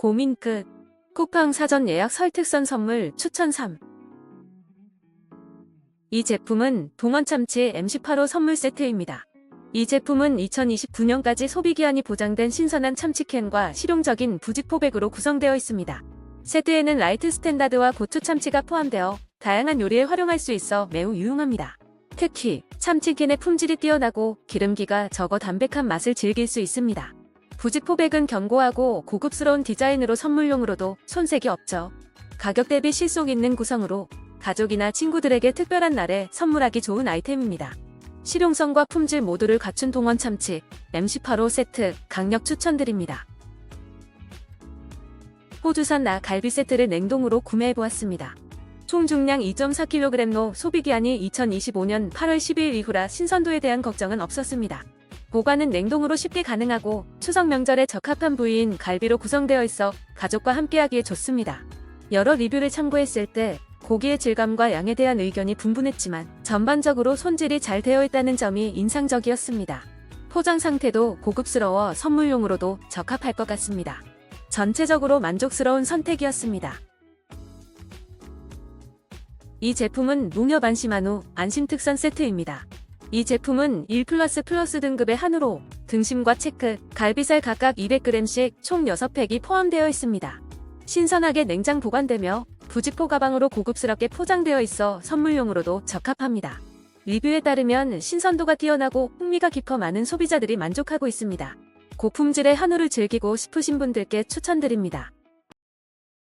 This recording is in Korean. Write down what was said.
고민 끝. 쿠팡 사전 예약 설특선 선물 추천 3. 이 제품은 동원참치 MC8호 선물 세트입니다. 이 제품은 2029년까지 소비기한이 보장된 신선한 참치캔과 실용적인 부직포백으로 구성되어 있습니다. 세트에는 라이트 스탠다드와 고추 참치가 포함되어 다양한 요리에 활용할 수 있어 매우 유용합니다. 특히 참치캔의 품질이 뛰어나고 기름기가 적어 담백한 맛을 즐길 수 있습니다. 부직포백은 견고하고 고급스러운 디자인으로 선물용으로도 손색이 없죠. 가격 대비 실속 있는 구성으로 가족이나 친구들에게 특별한 날에 선물하기 좋은 아이템입니다. 실용성과 품질 모두를 갖춘 동원 참치 MC8호 세트 강력 추천드립니다. 호주산 나 갈비 세트를 냉동으로 구매해보았습니다. 총 중량 2.4kg로 소비기한이 2025년 8월 12일 이후라 신선도에 대한 걱정은 없었습니다. 보관은 냉동으로 쉽게 가능하고 추석 명절에 적합한 부위인 갈비로 구성되어 있어 가족과 함께하기에 좋습니다. 여러 리뷰를 참고했을 때 고기의 질감과 양에 대한 의견이 분분했지만 전반적으로 손질이 잘 되어 있다는 점이 인상적이었습니다. 포장 상태도 고급스러워 선물용으로도 적합할 것 같습니다. 전체적으로 만족스러운 선택이었습니다. 이 제품은 농협 안심한 후 안심 특선 세트입니다. 이 제품은 1 플러스 플러스 등급의 한우로 등심과 체크, 갈비살 각각 200g씩 총 6팩이 포함되어 있습니다. 신선하게 냉장 보관되며 부직포 가방으로 고급스럽게 포장되어 있어 선물용으로도 적합합니다. 리뷰에 따르면 신선도가 뛰어나고 풍미가 깊어 많은 소비자들이 만족하고 있습니다. 고품질의 한우를 즐기고 싶으신 분들께 추천드립니다.